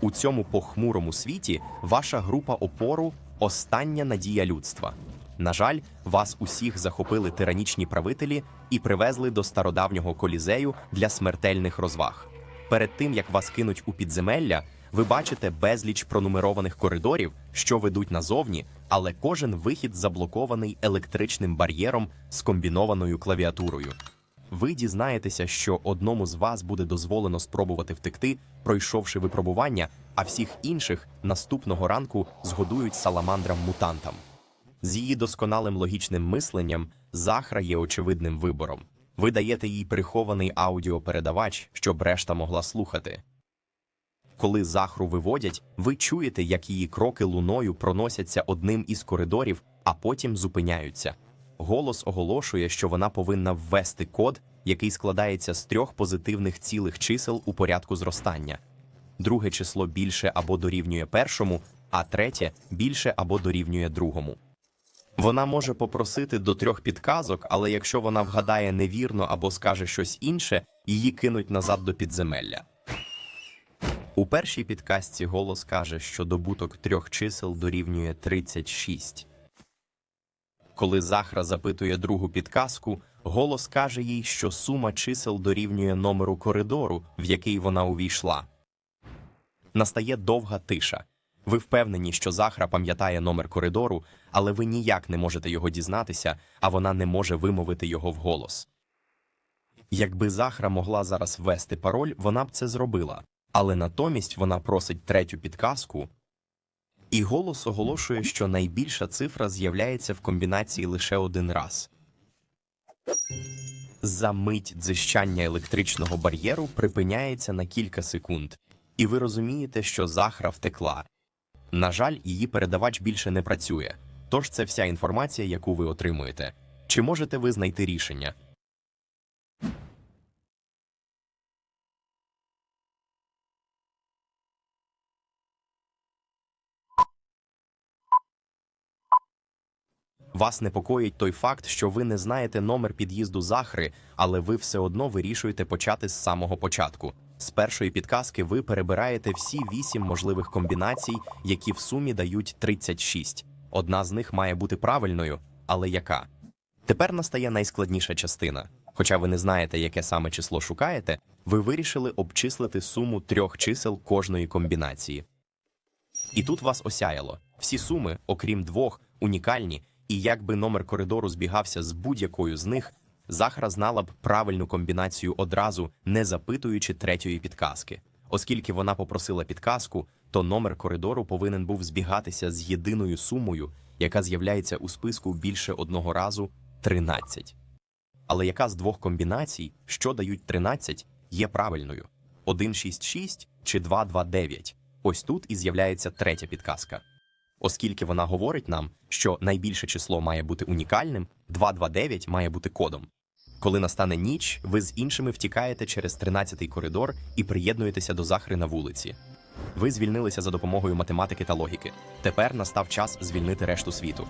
У цьому похмурому світі ваша група опору остання надія людства. На жаль, вас усіх захопили тиранічні правителі і привезли до стародавнього колізею для смертельних розваг. Перед тим як вас кинуть у підземелля, ви бачите безліч пронумерованих коридорів, що ведуть назовні, але кожен вихід заблокований електричним бар'єром з комбінованою клавіатурою. Ви дізнаєтеся, що одному з вас буде дозволено спробувати втекти, пройшовши випробування, а всіх інших наступного ранку згодують саламандрам-мутантам. З її досконалим логічним мисленням Захра є очевидним вибором. Ви даєте їй прихований аудіопередавач, щоб решта могла слухати. Коли захру виводять, ви чуєте, як її кроки луною проносяться одним із коридорів, а потім зупиняються. Голос оголошує, що вона повинна ввести код, який складається з трьох позитивних цілих чисел у порядку зростання. Друге число більше або дорівнює першому, а третє більше або дорівнює другому. Вона може попросити до трьох підказок, але якщо вона вгадає невірно або скаже щось інше, її кинуть назад до підземелля. У першій підказці голос каже, що добуток трьох чисел дорівнює 36. Коли Захра запитує другу підказку, голос каже їй, що сума чисел дорівнює номеру коридору, в який вона увійшла. Настає довга тиша. Ви впевнені, що Захра пам'ятає номер коридору, але ви ніяк не можете його дізнатися, а вона не може вимовити його вголос. Якби Захра могла зараз ввести пароль, вона б це зробила, але натомість вона просить третю підказку, і голос оголошує, що найбільша цифра з'являється в комбінації лише один раз. За мить дзищання електричного бар'єру припиняється на кілька секунд, і ви розумієте, що Захра втекла. На жаль, її передавач більше не працює, тож це вся інформація, яку ви отримуєте. Чи можете ви знайти рішення? Вас непокоїть той факт, що ви не знаєте номер під'їзду Захри, але ви все одно вирішуєте почати з самого початку. З першої підказки ви перебираєте всі вісім можливих комбінацій, які в сумі дають 36. Одна з них має бути правильною, але яка? Тепер настає найскладніша частина. Хоча ви не знаєте, яке саме число шукаєте, ви вирішили обчислити суму трьох чисел кожної комбінації. І тут вас осяяло. Всі суми, окрім двох, унікальні, і якби номер коридору збігався з будь-якою з них, Захара знала б правильну комбінацію одразу, не запитуючи третьої підказки. Оскільки вона попросила підказку, то номер коридору повинен був збігатися з єдиною сумою, яка з'являється у списку більше одного разу 13. Але яка з двох комбінацій, що дають 13, є правильною? 166 чи 229? Ось тут і з'являється третя підказка. Оскільки вона говорить нам, що найбільше число має бути унікальним, 229 має бути кодом. Коли настане ніч, ви з іншими втікаєте через 13-й коридор і приєднуєтеся до захри на вулиці. Ви звільнилися за допомогою математики та логіки. Тепер настав час звільнити решту світу.